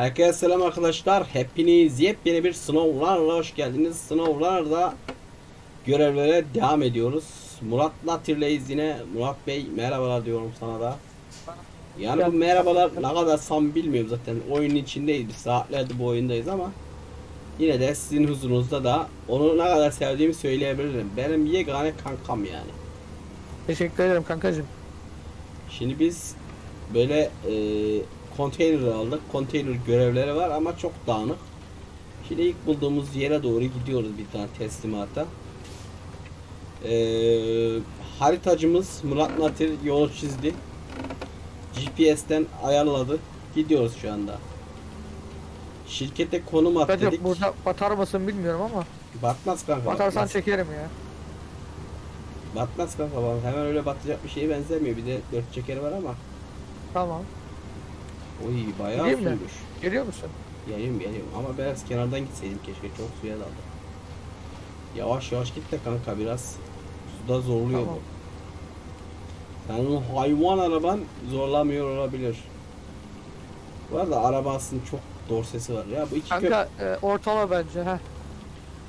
Herkese selam arkadaşlar. Hepiniz yepyeni bir sınavlarla hoş geldiniz. Sınavlarda görevlere devam ediyoruz. Murat Latir'leyiz yine. Murat Bey merhabalar diyorum sana da. Yani bu merhabalar ne kadar sam bilmiyorum zaten. Oyunun içindeyiz. Biz saatlerdir bu oyundayız ama yine de sizin huzurunuzda da onu ne kadar sevdiğimi söyleyebilirim. Benim yegane kankam yani. Teşekkür ederim kankacığım. Şimdi biz böyle e, konteyner aldık. Konteyner görevleri var ama çok dağınık. Şimdi ilk bulduğumuz yere doğru gidiyoruz bir tane teslimata. E, haritacımız Murat Natir yol çizdi. GPS'ten ayarladı. Gidiyoruz şu anda. Şirkete konum at Kancım dedik. burada batar mısın bilmiyorum ama Batmaz kanka. batarsan batmaz. çekerim ya. Batmaz kanka. Hemen öyle batacak bir şeye benzemiyor. Bir de dört çekeri var ama. Tamam. Oy bayağı Gideyim mi? suymuş. Geliyor musun? Geliyorum geliyorum ama biraz kenardan gitseydim keşke çok suya daldı. Yavaş yavaş git de kanka biraz suda zorluyor Tamam. bu. Senin hayvan araban zorlamıyor olabilir. Bu arada arabasının çok dorsesi var ya bu iki köp Kanka e, ortala bence ha.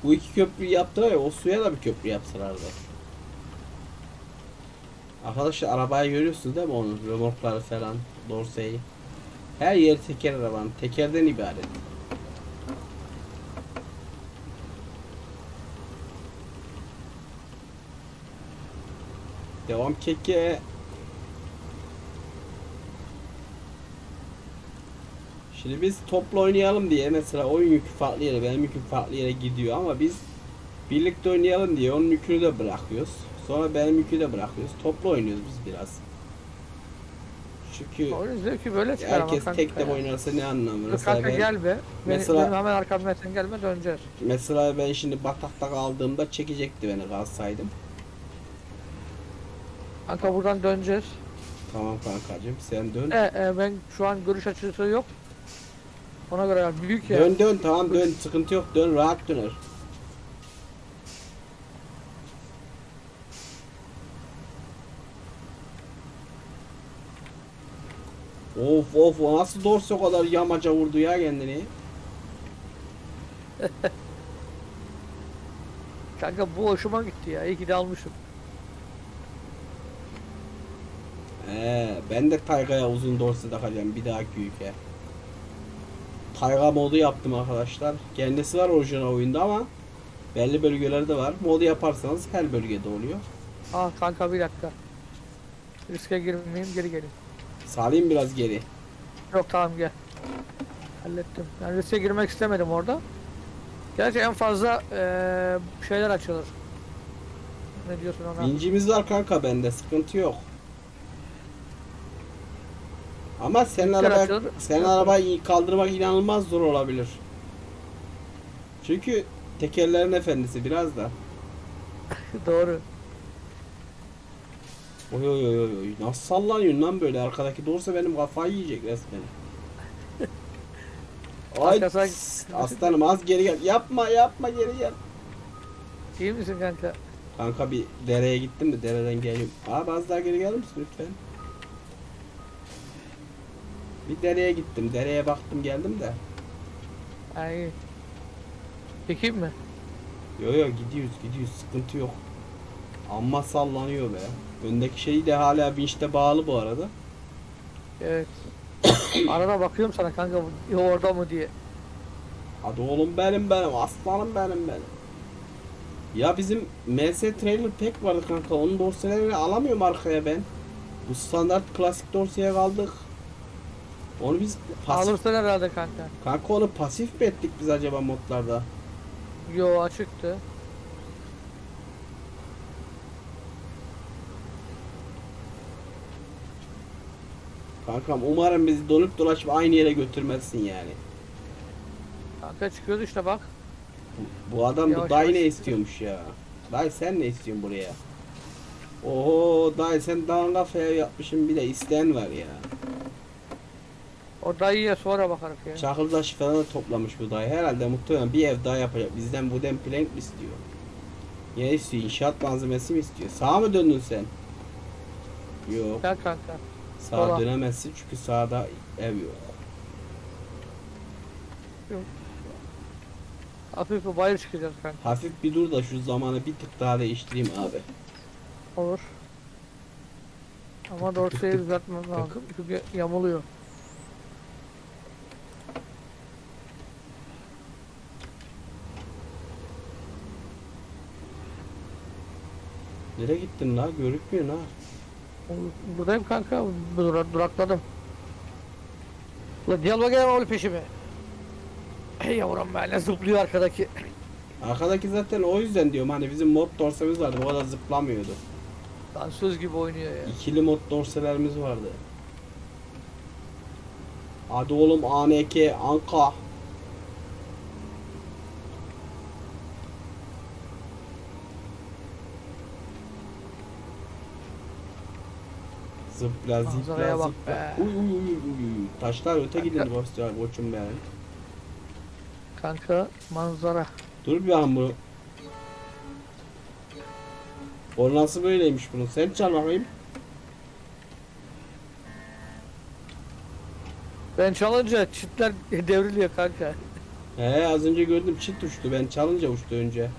bu iki köprü yaptılar ya o suya da bir köprü yapsalardı. Arkadaşlar arabayı görüyorsunuz değil mi onun remorkları falan dorseyi. Her yer teker arabanın tekerden ibaret. Devam keke. Şimdi biz toplu oynayalım diye mesela oyun yükü farklı yere, benim yüküm farklı yere gidiyor ama biz birlikte oynayalım diye onun yükünü de bırakıyoruz. Sonra benim yükü de bırakıyoruz. Toplu oynuyoruz biz biraz. Çünkü Oyun zevki böyle çıkar ama herkes kanka tek de ya. oynarsa ne anlamı? Dur Mesela kanka ben, gel be. Mesela- benim hemen arkamdan sen gelme döneceğiz. mesela ben şimdi batakta kaldığımda çekecekti beni kalsaydım. Kanka buradan döneceğiz. Tamam kankacığım sen dön. E, e, ben şu an görüş açısı yok. Ona göre büyük ya. Dön dön tamam dön sıkıntı yok dön rahat döner. Of of nasıl dorse o kadar yamaca vurdu ya kendini. Kanka bu hoşuma gitti ya. İyi ki de almışım. Ee, ben de Tayga'ya uzun dorse takacağım bir dahaki ülke. Tayga modu yaptım arkadaşlar. Kendisi var orijinal oyunda ama belli bölgelerde var. Modu yaparsanız her bölgede oluyor. Aa kanka bir dakika. Riske girmeyeyim geri gelin. Salayım biraz geri. Yok tamam gel. Hallettim. Yani riske girmek istemedim orada. Gerçi en fazla eee, şeyler açılır. Ne diyorsun ona? Vincimiz var kanka bende sıkıntı yok. Ama senin Vinkler araba açılır. senin arabayı kaldırmak inanılmaz zor olabilir. Çünkü tekerlerin efendisi biraz da. Doğru. Oy oy oy oy. Nasıl sallanıyorsun lan böyle arkadaki doğrusa benim kafayı yiyecek resmen. Ay Arkasına- aslanım az geri gel. Yapma yapma geri gel. İyi misin kanka? Kanka bir dereye gittim de dereden geliyorum. Abi az daha geri gelir misin lütfen? Bir dereye gittim. Dereye baktım geldim de. İyi. Çekeyim mi? Yo yo gidiyoruz gidiyoruz sıkıntı yok. Amma sallanıyor be. Öndeki şey de hala vinçte bağlı bu arada. Evet. Arada bakıyorum sana kanka bu- orada mı diye. Hadi oğlum benim benim aslanım benim benim. Ya bizim MS Trailer Pack vardı kanka onun dorselerini alamıyorum arkaya ben. Bu standart klasik dorseye kaldık. Onu biz pasif, Alırsın herhalde kanka. kanka onu pasif mi ettik biz acaba modlarda? Yo açıktı. Kankam umarım bizi donup dolaşıp aynı yere götürmezsin yani. Kanka çıkıyordu işte bak. Bu adam bu Yavaş dayı yavaş. ne istiyormuş ya? Dayı sen ne istiyorsun buraya? Oho dayı sen dağın kafaya yapmışsın bir de isteyen var ya. O dayıya sonra bakarız ya. Çakıldaş falan da toplamış bu dayı. Herhalde muhtemelen bir ev daha yapacak. Bizden wooden plank mi istiyor? Ne istiyor? İnşaat malzemesi mi istiyor? Sağa mı döndün sen? Yok. Gel kanka. Sağa sola. dönemezsin çünkü sağda ev yok. Hafif bir bayır çıkacağız kanka. Hafif bir dur da şu zamanı bir tık daha değiştireyim abi. Olur. Ama dorsayı düzeltmem lazım. Çünkü yamuluyor. Nereye gittin la? Görükmüyor ha. Buradayım kanka. Dur durakladım. Ulan diyalog gelme oğlum peşime. Hey yavrum be ne zıplıyor arkadaki. Arkadaki zaten o yüzden diyorum hani bizim mod dorsamız vardı bu kadar zıplamıyordu. Dansöz gibi oynuyor ya. İkili mod dorselerimiz vardı. Hadi oğlum ANK Anka. Zıpla zıpla Manzaraya bak zıpla. be. Uy uy uy uy. Taşlar öte gidin ya koçum benim. Kanka manzara. Dur bir an bunu. O nasıl böyleymiş bunun? Sen çal bakayım. Ben çalınca çitler devriliyor kanka. He az önce gördüm çit uçtu. Ben çalınca uçtu önce.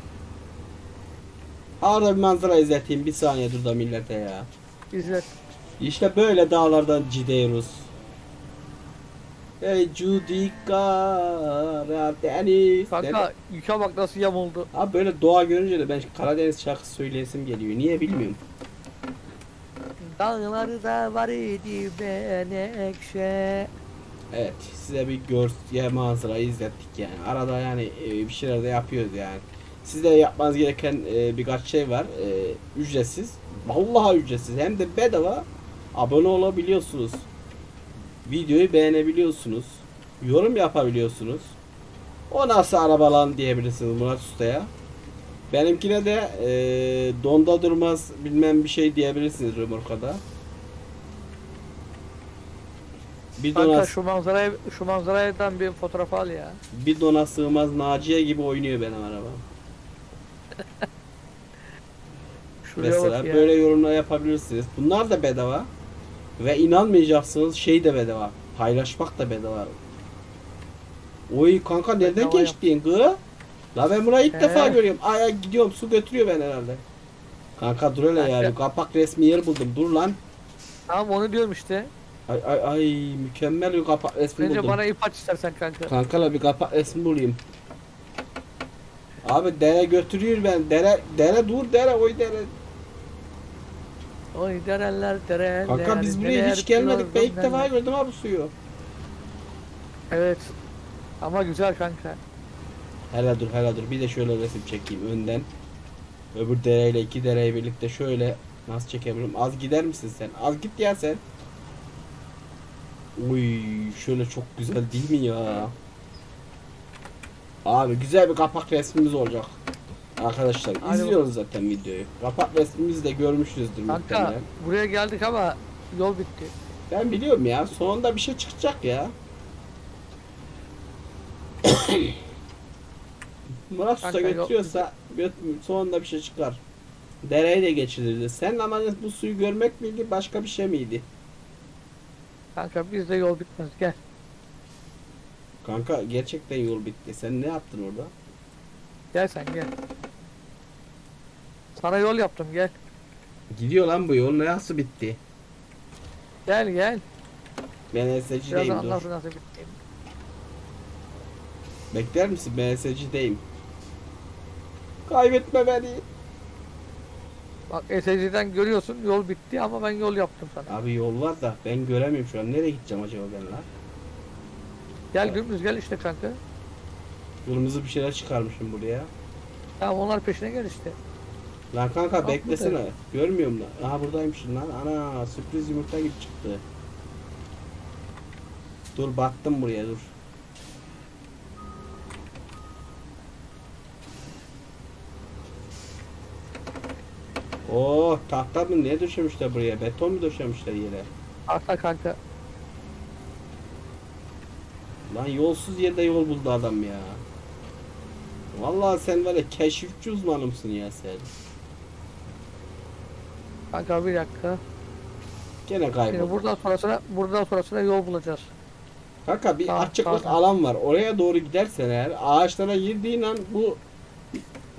Ha orada bir manzara izleteyim. Bir saniye dur da millete ya. İzlet. İşte böyle dağlardan gidiyoruz. Hey Judika deniz. Kanka yüke bak nasıl yamuldu. Abi böyle doğa görünce de ben Karadeniz şarkısı söyleyesim geliyor. Niye bilmiyorum. Dağlarda var idi menekşe. Evet size bir görsel manzara izlettik yani. Arada yani e, bir şeyler de yapıyoruz yani. Sizde yapmanız gereken e, birkaç şey var. E, ücretsiz. Vallahi ücretsiz. Hem de bedava abone olabiliyorsunuz. Videoyu beğenebiliyorsunuz. Yorum yapabiliyorsunuz. O nasıl araba lan diyebilirsiniz Murat Usta'ya. Benimkine de e, donda durmaz bilmem bir şey diyebilirsiniz römorkada. Bir Kanka dona, şu manzaraya şu manzaradan bir fotoğraf al ya. bir dona sığmaz Naciye gibi oynuyor benim. Şuraya bak Mesela ya. böyle yorumlar yapabilirsiniz. Bunlar da bedava. Ve inanmayacaksınız şey de bedava. Paylaşmak da bedava. Oy kanka nereden Bedava geçtin gı? La ben burayı ilk He. defa görüyorum. Ay ay gidiyorum su götürüyor ben herhalde. Kanka dur hele ya Kanka. bir kapak resmi yer buldum. Dur lan. Tamam onu diyorum işte. Ay ay ay mükemmel bir kapak resmi Bence buldum. bana ip aç istersen kanka. Kankala bir kapak resmi bulayım. Abi dere götürüyor ben. Dere dere dur dere oy dere. Oy dereler dereler. Kanka biz buraya dereler, hiç gelmedik. Ben ilk dereler. defa gördüm abi suyu. Evet. Ama güzel kanka. Hele dur hele dur bir de şöyle resim çekeyim önden. Öbür dereyle iki dereyi birlikte şöyle nasıl çekebilirim? Az gider misin sen? Az git ya sen. Uy şöyle çok güzel değil mi ya? Abi güzel bir kapak resmimiz olacak. Arkadaşlar Hadi izliyoruz zaten videoyu. Kapak resmimizi de görmüşsünüzdür Kanka muhtemelen. buraya geldik ama yol bitti. Ben biliyorum ya. Sonunda bir şey çıkacak ya. Murat Usta Kanka, yok. götürüyorsa göt sonunda bir şey çıkar. Dereyi de geçirirdi. Sen amacın bu suyu görmek miydi başka bir şey miydi? Kanka bizde yol bitmez gel. Kanka gerçekten yol bitti. Sen ne yaptın orada? Gel sen gel. Sana yol yaptım gel. Gidiyor lan bu yol nasıl bitti? Gel gel. Ben Biraz SSC'deyim dur. anlarsın nasıl bitti. Bekler misin? Ben SSC'deyim. Kaybetme beni. Bak SC'den görüyorsun yol bitti ama ben yol yaptım sana. Abi yol var da ben göremiyorum şu an. Nereye gideceğim acaba ben lan? Gel dümdüz gel işte kanka. Kırmızı bir şeyler çıkarmışım buraya. Tamam onlar peşine gel işte. Lan kanka Bak beklesene. Görmüyorum lan. Aha buradaymışsın lan. Ana sürpriz yumurta gibi çıktı. Dur battım buraya dur. Oh tahta mı ne döşemişler buraya? Beton mu döşemişler yere? Arka kanka. Lan yolsuz yerde yol buldu adam ya. Vallahi sen ya keşifçi uzmanımsın ya sen. Kanka bir dakika. Gene Şimdi buradan sonrasına buradan sonrasına yol bulacağız. Kanka bir Tamam, açıklık tamam. alan var. Oraya doğru gidersen eğer ağaçlara girdiğin an bu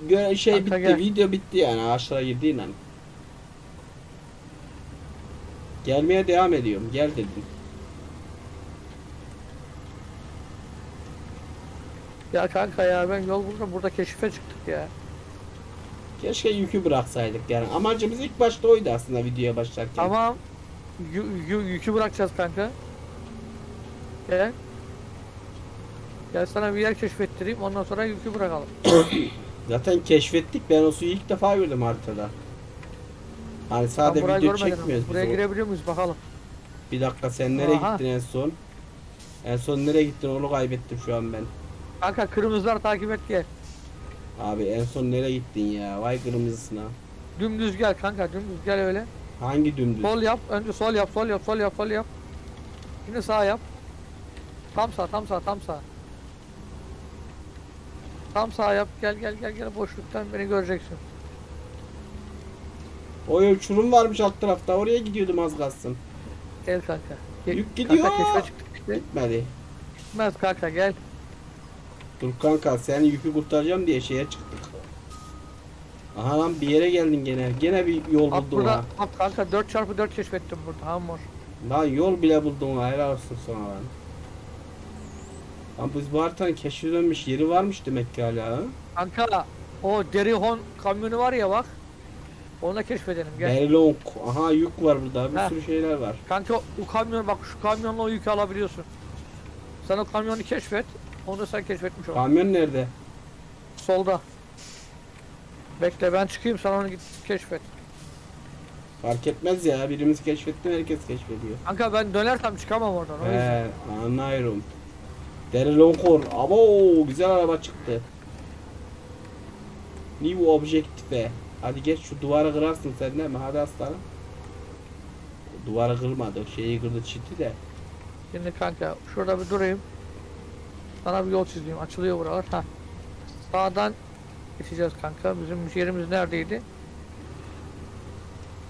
gö- şey Kanka bitti. gel. Video bitti yani ağaçlara girdiğin an. Gelmeye devam ediyorum. Gel dedim. Ya kanka ya ben yol buldum burada keşife çıktık ya. Keşke yükü bıraksaydık yani. Amacımız ilk başta oydu aslında videoya başlarken. Tamam. Yü, yü- yükü bırakacağız kanka. Gel. Gel sana bir yer keşfettireyim ondan sonra yükü bırakalım. Zaten keşfettik. Ben o suyu ilk defa gördüm haritada. Hani Ben sadece burayı video görmedim. çekmiyoruz biz. Buraya o- girebiliyor muyuz bakalım. Bir dakika sen nereye Aha. gittin en son? En son nereye gittin onu kaybettim şu an ben. Kanka kırmızılar takip et gel. Abi en son nereye gittin ya? Vay kırmızısına. Dümdüz gel kanka dümdüz gel öyle. Hangi dümdüz? Sol yap. Önce sol yap, sol yap, sol yap, sol yap. Şimdi sağ yap. Tam sağ, tam sağ, tam sağ. Tam sağ yap. Gel gel gel gel boşluktan beni göreceksin. O uçurum varmış alt tarafta. Oraya gidiyordum az kalsın. Gel kanka. Gel. Yük gidiyor. Kanka keşfe çıktık işte. Gitmedi. Gitmez kanka gel. Dur kanka sen yükü kurtaracağım diye şeye çıktık. Aha lan bir yere geldin gene. Gene bir yol Bak buldun burada, ha. bak kanka 4x4 keşfettim burada hamur. Lan yol bile buldun ha. Helal olsun sana lan. Lan biz bu haritanın keşfedilmemiş yeri varmış demek ki hala ha. Kanka o Derihon kamyonu var ya bak. Onu da keşfedelim gel. Berlong. Aha yük var burada. Bir Heh. sürü şeyler var. Kanka o kamyon bak şu kamyonla o yükü alabiliyorsun. Sen o kamyonu keşfet. Onu da sen keşfetmiş ol. Kamyon nerede? Solda. Bekle ben çıkayım sen onu git keşfet. Fark etmez ya. Birimiz keşfetti herkes keşfediyor. Kanka ben dönersem çıkamam oradan. O yüzden. He anlıyorum. Deri Longcore. Abo güzel araba çıktı. New Objective. Hadi geç şu duvarı kırarsın sen değil mi? Hadi aslanım. Duvarı kırmadı. Şeyi kırdı çiti de. Şimdi kanka şurada bir durayım. Sana bir yol çizeyim. Açılıyor buralar. Ha. Sağdan geçeceğiz kanka. Bizim yerimiz neredeydi?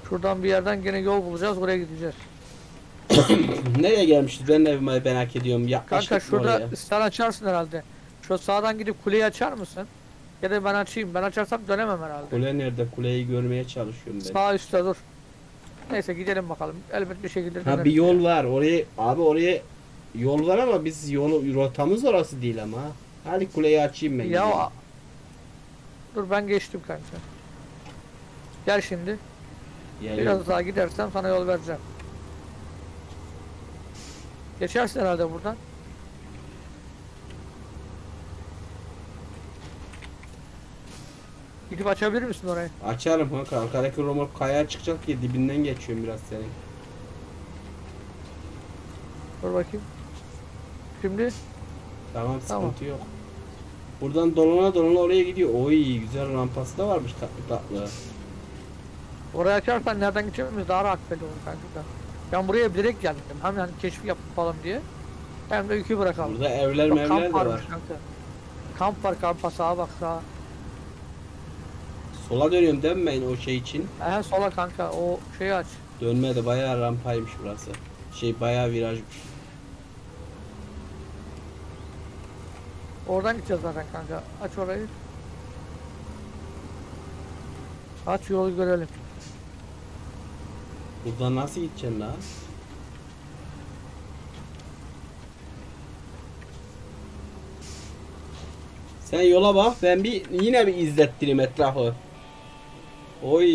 Şuradan bir yerden gene yol bulacağız. Oraya gideceğiz. Nereye gelmişiz? Ben de evime merak ediyorum. Yaklaşık Kanka şurada oraya? sen açarsın herhalde. Şu sağdan gidip kuleyi açar mısın? Ya da ben açayım. Ben açarsam dönemem herhalde. Kule nerede? Kuleyi görmeye çalışıyorum ben. Sağ üstte dur. Neyse gidelim bakalım. Elbet bir şekilde Ha döneriz. bir yol var. Oraya abi oraya yol var ama biz yolu rotamız orası değil ama. Hadi kuleyi açayım ben. Ya gideyim. Dur ben geçtim kanka. Gel şimdi. Geliyorum. Biraz daha gidersem sana yol vereceğim. Geçersin herhalde buradan. Gidip açabilir misin orayı? Açarım kanka. Arkadaki romork kayaya çıkacak diye dibinden geçiyorum biraz senin. Dur bakayım. Şimdi Tamam Tamam. sıkıntı yok. Buradan dolana dolana oraya gidiyor. Oy güzel rampası da varmış tatlı tatlı. oraya açarsan nereden gideceğimiz daha rahat belli olur kanka. Ben buraya direkt geldim. Hem yani keşfi yapalım diye. Hem de yükü bırakalım. Burada evler Yok, mevler de kamp varmış var. kanka. Kamp var kampa sağa bak sağa. Sola dönüyorum ben o şey için? Ehe sola kanka o şeyi aç. Dönmedi bayağı rampaymış burası. Şey bayağı virajmış. Oradan gideceğiz zaten kanka. Aç orayı. Aç yolu görelim. Buradan nasıl gideceksin lan? Sen yola bak ben bir yine bir izlettireyim etrafı. Oy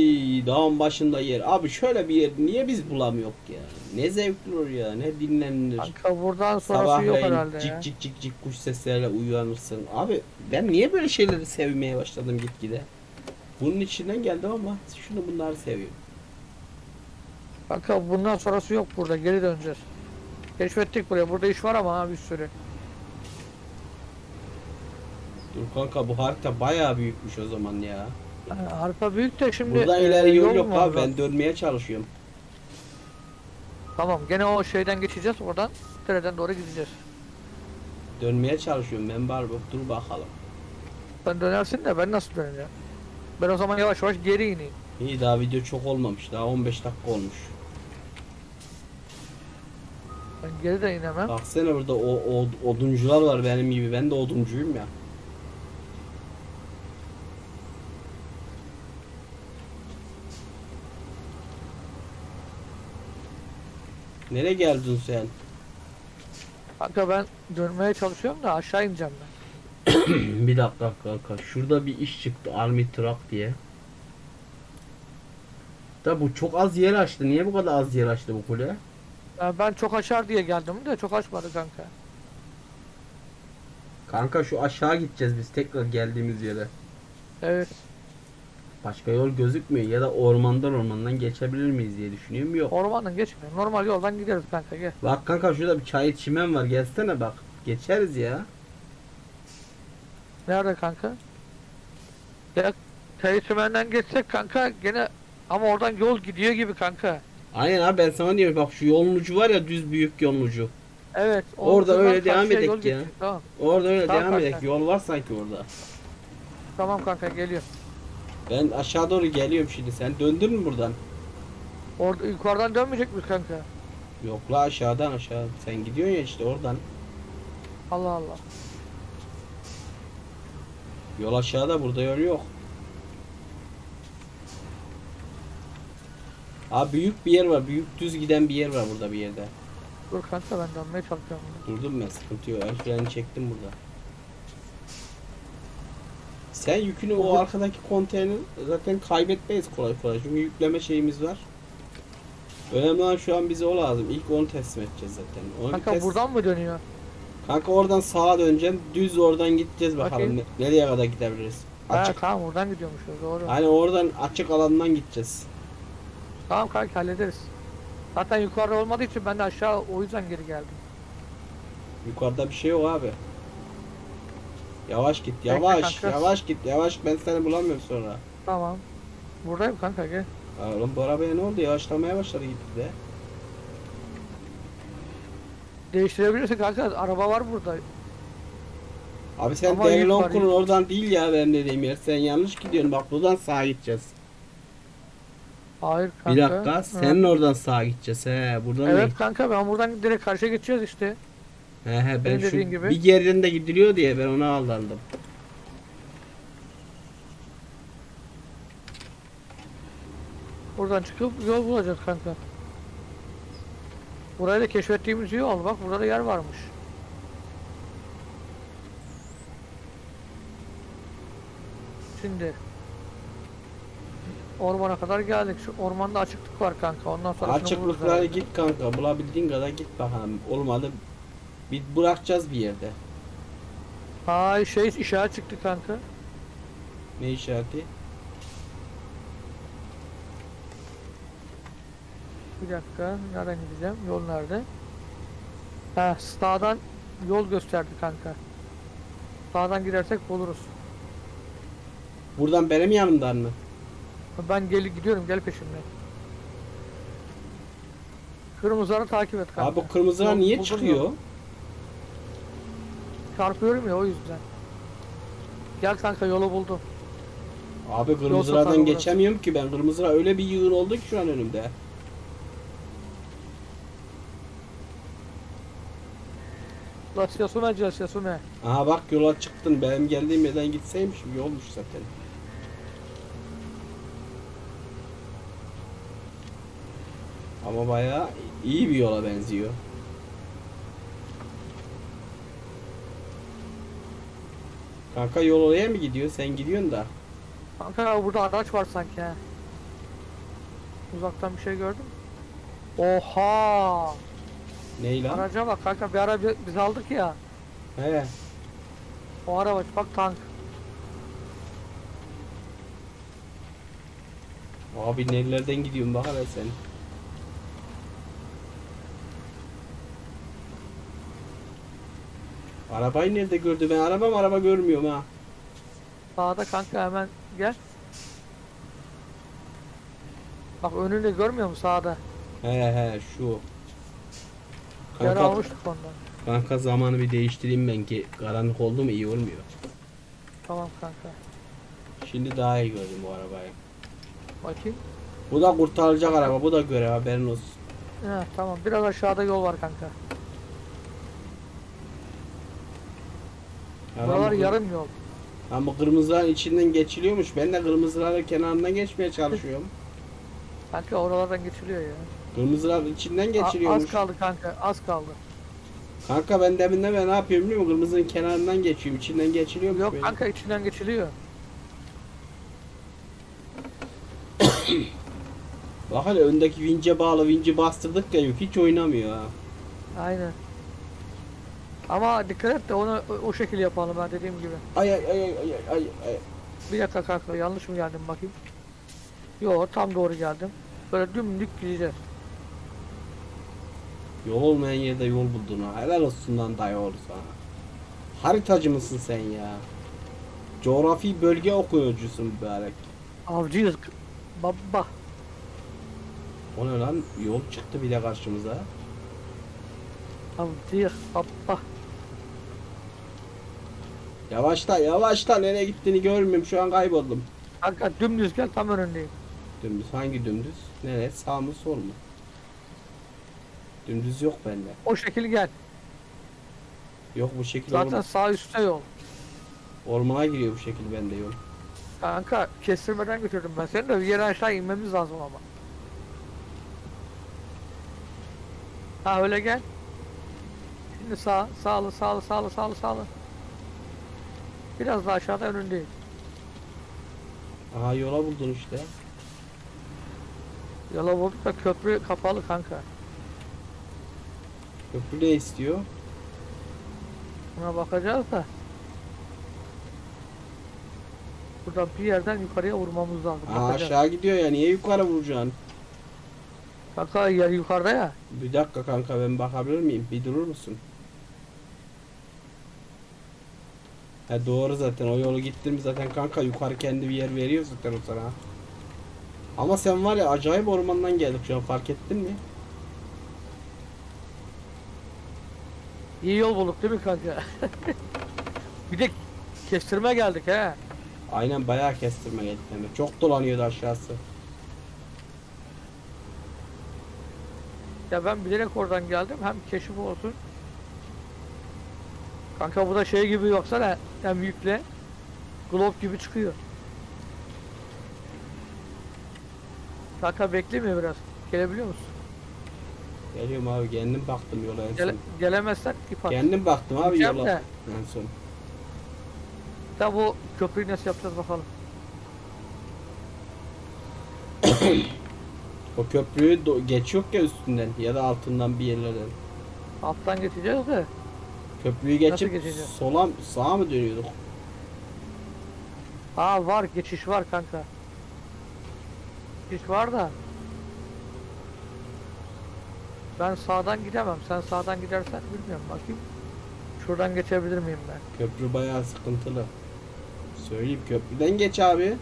dağın başında yer. Abi şöyle bir yer niye biz bulamıyoruz ya? Ne zevkli olur ya ne dinlenilir. Kanka buradan sonrası yok Sabahleyin herhalde cik ya. cik cik cik kuş sesleriyle uyanırsın. Abi ben niye böyle şeyleri sevmeye başladım gitgide? Bunun içinden geldim ama şunu bunları seviyorum. Kanka bundan sonrası yok burada. Geri döneceğiz. Keşfettik buraya. Burada iş var ama ha bir sürü. Dur kanka bu harita bayağı büyükmüş o zaman ya. Harita büyük de şimdi Buradan ileri yol yok abi ben dönmeye çalışıyorum. Tamam gene o şeyden geçeceğiz oradan. Dereden doğru gideceğiz. Dönmeye çalışıyorum ben bari bak, dur bakalım. Sen dönersin de ben nasıl döneceğim? Ben o zaman yavaş yavaş geri ineyim. İyi daha video çok olmamış daha 15 dakika olmuş. Ben geri de inemem. Baksana burada o, o oduncular var benim gibi. Ben de oduncuyum ya. Nereye geldin sen? Kanka ben dönmeye çalışıyorum da aşağı ineceğim ben. bir dakika kanka. Şurada bir iş çıktı Army Truck diye. Da bu çok az yer açtı. Niye bu kadar az yer açtı bu kule? Yani ben çok açar diye geldim de çok açmadı kanka. Kanka şu aşağı gideceğiz biz tekrar geldiğimiz yere. Evet. Başka yol gözükmüyor ya da ormandan ormandan geçebilir miyiz diye düşünüyorum. Yok. Ormandan geçmiyor. Normal yoldan gideriz kanka gel. Bak kanka şurada bir çay çimen var. Gelsene bak. Geçeriz ya. Nerede kanka? Ya Kayıtımenden geçsek kanka gene ama oradan yol gidiyor gibi kanka. Aynen abi ben sana diyorum bak şu yolun ucu var ya düz büyük yolun ucu. Evet. Orada öyle devam edek ya. Tamam. Orada öyle Tamam devam kanka. edelim. Yol var sanki orada. Tamam kanka geliyor. Ben aşağı doğru geliyorum şimdi. Sen döndün mü buradan? Orada yukarıdan dönmeyecek mi kanka? Yok la aşağıdan aşağı. Sen gidiyorsun ya işte oradan. Allah Allah. Yol aşağıda burada yol yok. Abi büyük bir yer var. Büyük düz giden bir yer var burada bir yerde. Dur kanka ben dönmeye çalışıyorum. Durdum ben sıkıntı yok. Freni çektim burada. Sen yükünü o arkadaki konteyner zaten kaybetmeyiz kolay kolay. Çünkü yükleme şeyimiz var. Önemli olan şu an bize o lazım. İlk onu teslim edeceğiz zaten. Onu Kanka tes- buradan mı dönüyor? Kanka oradan sağa döneceksin. Düz oradan gideceğiz bakalım. Ne- nereye kadar gidebiliriz. Ha Açık. tamam buradan gidiyormuşuz doğru. Hani oradan açık alandan gideceğiz. Tamam kanka hallederiz. Zaten yukarıda olmadığı için ben de aşağı o yüzden geri geldim. Yukarıda bir şey yok abi. Yavaş git, yavaş, kanka. yavaş git, yavaş. Ben seni bulamıyorum sonra. Tamam. Buradayım kanka gel. Aa, Oğlum bu arabaya ne oldu? Yavaşlamaya başladı gibi de. Değiştirebilirsin kanka. Araba var burada. Abi sen Ama yük var, Okul'un yük. oradan değil ya benim dediğim yer. Sen yanlış gidiyorsun. Bak buradan sağa gideceğiz. Hayır kanka. Bir dakika. Senin oradan sağa gideceğiz. He buradan Evet değil. kanka ben buradan direkt karşıya geçeceğiz işte. He he ben Senin şu dediğin gibi. bir yerinde gidiliyor diye ben ona aldandım. Buradan çıkıp yol bulacağız kanka. Burayı da keşfettiğimiz yol. Bak burada da yer varmış. Şimdi ormana kadar geldik. Şu ormanda açıklık var kanka. Ondan sonra Açıklıklara git kanka. Bulabildiğin kadar git bakalım. Olmadı bir bırakacağız bir yerde. Hay şey işaret çıktı kanka. Ne işareti? Bir dakika. Nereden gideceğim? Yol nerede? Ha sağdan yol gösterdi kanka. Sağdan gidersek buluruz. Buradan benim yanımdan mı? Ben gel gidiyorum gel peşimden. Kırmızıları takip et kanka. Abi bu kırmızılar niye buldum çıkıyor? yolu. Çarpıyorum ya o yüzden. Gel kanka yolu buldum. Abi kırmızılardan geçemiyorum ki ben. Kırmızılar öyle bir yığın oldu ki şu an önümde. La Yasume Cels Yasume. Aha bak yola çıktın. Benim geldiğim yerden gitseymiş iyi olmuş zaten. Ama bayağı iyi bir yola benziyor. Kanka yol oraya mı gidiyor? Sen gidiyorsun da. Kanka burada araç var sanki ha. Uzaktan bir şey gördüm. Oha! Ney lan? Araca bak kanka bir ara bi- biz aldık ya. He. O araba bak tank. Abi nerelerden gidiyorsun bak hele sen. Arabayı nerede gördü? Ben araba mı araba görmüyorum ha. Sağda kanka hemen gel. Bak önünde görmüyor musun sağda? He he şu. Yer Kanka, almıştık ondan. kanka zamanı bir değiştireyim ben ki karanlık oldu mu iyi olmuyor. Tamam kanka. Şimdi daha iyi gördüm bu arabayı. Bakayım. Bu da kurtarılacak araba bu da görev haberin olsun. He, tamam biraz aşağıda yol var kanka. Ya ben Buralar bu yarım yol. Ha bu kırmızıların içinden geçiliyormuş. Ben de kırmızıların kenarından geçmeye çalışıyorum. Kanka oralardan geçiliyor ya. Kırmızıların içinden A- geçiliyormuş. az kaldı kanka az kaldı. Kanka ben deminden ben ne yapıyorum biliyor musun? Kırmızının kenarından geçiyorum. içinden geçiliyormuş. Yok kanka içinden geçiliyor. Bak hele öndeki vince bağlı vinci bastırdık ya yok hiç oynamıyor ha. Aynen. Ama dikkat et de onu o- o şekilde yapalım ben dediğim gibi. Ay ay ay ay ay ay ay. Bir dakika kanka yanlış mı geldim bakayım. Yo tam doğru geldim. Böyle dümdük gideceğiz. Yol olmayan yerde yol buldun ha. Helal olsun lan dayı sana. Haritacı mısın sen ya? Coğrafi bölge okuyucusun mübarek. Avcıyız. k- Baba. O ne lan? Yol çıktı bile karşımıza. Avcıyız. Baba. Yavaşla yavaşla nereye gittiğini görmüyorum şu an kayboldum. Kanka dümdüz gel tam önündeyim. Dümdüz hangi dümdüz? Nereye sağ mı sol mu? Dümdüz yok bende. O şekil gel. Yok bu şekil Zaten orman- sağ üstte yol. ormana giriyor bu şekil bende yol. Kanka kestirmeden götürdüm ben seni de bir yere aşağı inmemiz lazım ama. Ha öyle gel. Şimdi sağ, sağlı, sağlı, sağlı, sağlı, sağlı. Biraz daha aşağıda önündeyim. Aha yola buldun işte. Yola bulduk da köprü kapalı kanka. Köprü ne istiyor? Buna bakacağız da. Buradan bir yerden yukarıya vurmamız lazım. Aa, Bakacağız. aşağı gidiyor ya niye yukarı vuracaksın? Kanka yer yukarıda ya. Bir dakika kanka ben bakabilir miyim? Bir durur musun? Ha doğru zaten o yolu gittin mi zaten kanka yukarı kendi bir yer veriyor zaten o sana. Ama sen var ya acayip ormandan geldik şu an fark ettin mi? İyi yol bulduk değil mi kanka? bir de kestirme geldik he. Aynen bayağı kestirme geldi demek. Çok dolanıyordu aşağısı. Ya ben bilerek oradan geldim hem keşif olsun. Kanka bu da şey gibi yoksa hem yükle. Globe gibi çıkıyor. Kanka beklemiyor biraz. Gelebiliyor musun? Geliyorum abi kendim baktım yola en Gele, son. gelemezsen ip at. Kendim baktım abi Gideceğim yola de. en son. Da bu köprüyü nasıl yapacağız bakalım. O köprüyü do- geçiyor ya üstünden ya da altından bir yerlerden. Alttan geçeceğiz de. Köprüyü geçip geçeceğiz? sola sağa mı dönüyorduk? Aa var geçiş var kanka. Geçiş var da. Ben sağdan gidemem. Sen sağdan gidersen bilmiyorum bakayım. Şuradan geçebilir miyim ben? Köprü bayağı sıkıntılı. Söyleyeyim köprüden geç abi.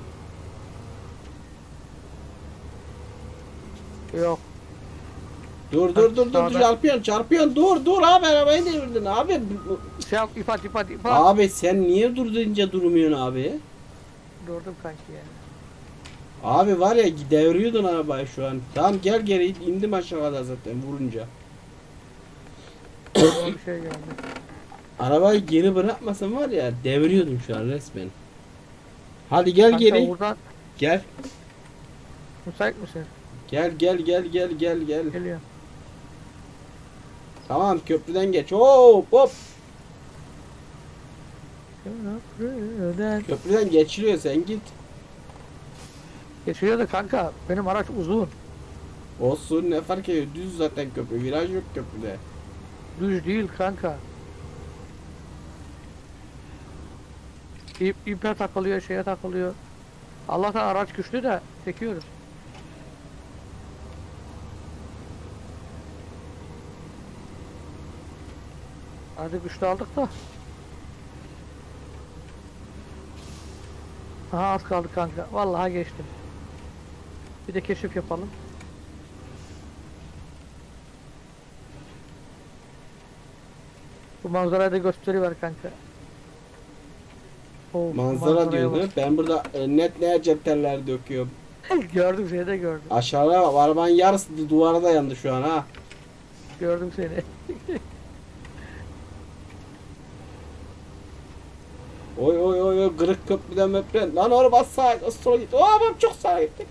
Yok. Dur dur dur dur sağdan- çarpıyorsun çarpıyorsun dur dur abi arabayı devirdin abi. Şey yap ip at ip at ip at. Abi sen niye dur deyince durmuyorsun abi? Durdum kanki ya. Abi var ya devriyordun arabayı şu an. Tamam gel geri indim aşağıda zaten vurunca. Bir şey geldi. Arabayı geri bırakmasan var ya devriyordun şu an resmen. Hadi gel Kanka geri. buradan Gel. müsait misin? Gel gel gel gel gel gel. Geliyorum. Tamam köprüden geç. Hop hop. Köprüden. Köprüden geçiliyor sen git. Geçiyor da kanka benim araç uzun. Olsun ne fark ediyor düz zaten köprü viraj yok köprüde. Düz değil kanka. İp, ipe takılıyor, şeye takılıyor. Allah'tan araç güçlü de çekiyoruz. Hadi güçlü aldık da. Aha az kaldı kanka. Vallahi geçtim. Bir de keşif yapalım. Bu manzarayı da gösteriver kanka. Oo, Manzara diyordu. bak. Ben burada e, net ne cepteller döküyorum. gördüm seni de gördüm. Aşağıda arabanın yarısı duvara dayandı şu an ha. Gördüm seni. Oy oy oy oy kırık köprüden möprüden. Lan oğlum az sağa az sola git. Aa bak çok sağa gitti.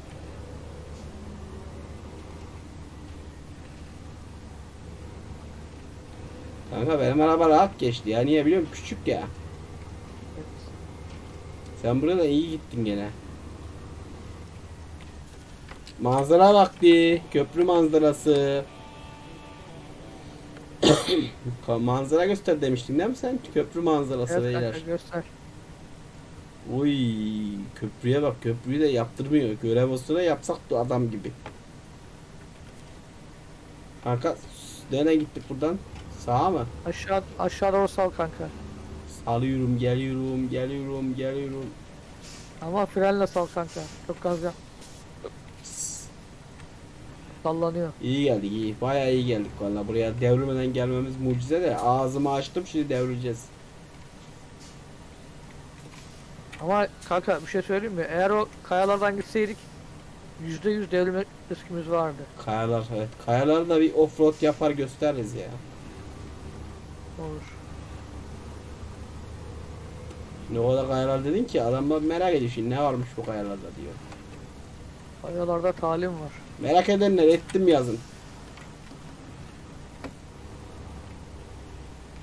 Kanka benim araba rahat geçti ya. Niye biliyor musun? Küçük ya. Sen burada iyi gittin gene. Manzara vakti. Köprü manzarası. manzara göster demiştin değil mi sen? Köprü manzarası Evet beyler. göster. Oy köprüye bak köprüyü de yaptırmıyor. Görev olsa da yapsak da adam gibi. Kanka nereye gittik buradan? Sağa mı? Aşağı aşağı doğru sal kanka. Salıyorum, geliyorum, geliyorum, geliyorum. Ama frenle sal kanka. Çok gaz yap. Sallanıyor. İyi geldik iyi. Bayağı iyi geldik valla. Buraya devrilmeden gelmemiz mucize de ağzımı açtım şimdi devrileceğiz. Ama kanka bir şey söyleyeyim mi? Eğer o kayalardan gitseydik %100 devrilme riskimiz vardı. Kayalar evet. Kayalar da bir offroad yapar gösteririz ya. Olur. Ne o da kayalar dedin ki adamlar merak ediyor şimdi ne varmış bu kayalarda diyor. Kayalarda talim var. Merak edenler ettim yazın.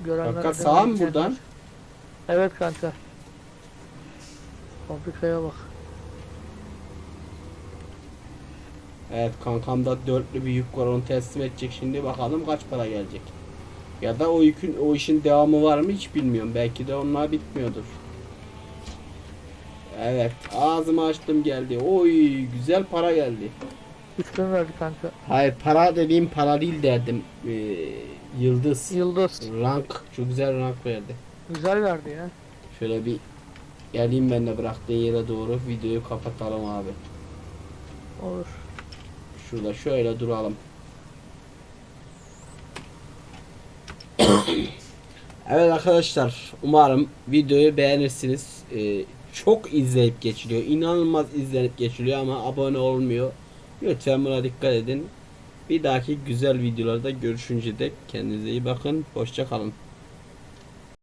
Görenler Kanka sağ mı buradan? Evet kanka. Fabrikaya bak. Evet kankamda dörtlü bir yük var onu teslim edecek şimdi bakalım kaç para gelecek. Ya da o yükün o işin devamı var mı hiç bilmiyorum. Belki de onlar bitmiyordur. Evet ağzımı açtım geldi. Oy güzel para geldi. 3000 verdi kanka. Hayır para dediğim para değil derdim. Ee, yıldız. Yıldız. Rank. Çok güzel rank verdi. Güzel verdi ya. Şöyle bir geleyim ben de bıraktığın yere doğru videoyu kapatalım abi. Olur. Şurada şöyle duralım. evet arkadaşlar umarım videoyu beğenirsiniz. Ee, çok izleyip geçiliyor. İnanılmaz izlenip geçiliyor ama abone olmuyor. Lütfen buna dikkat edin. Bir dahaki güzel videolarda görüşünce dek kendinize iyi bakın. Hoşça kalın.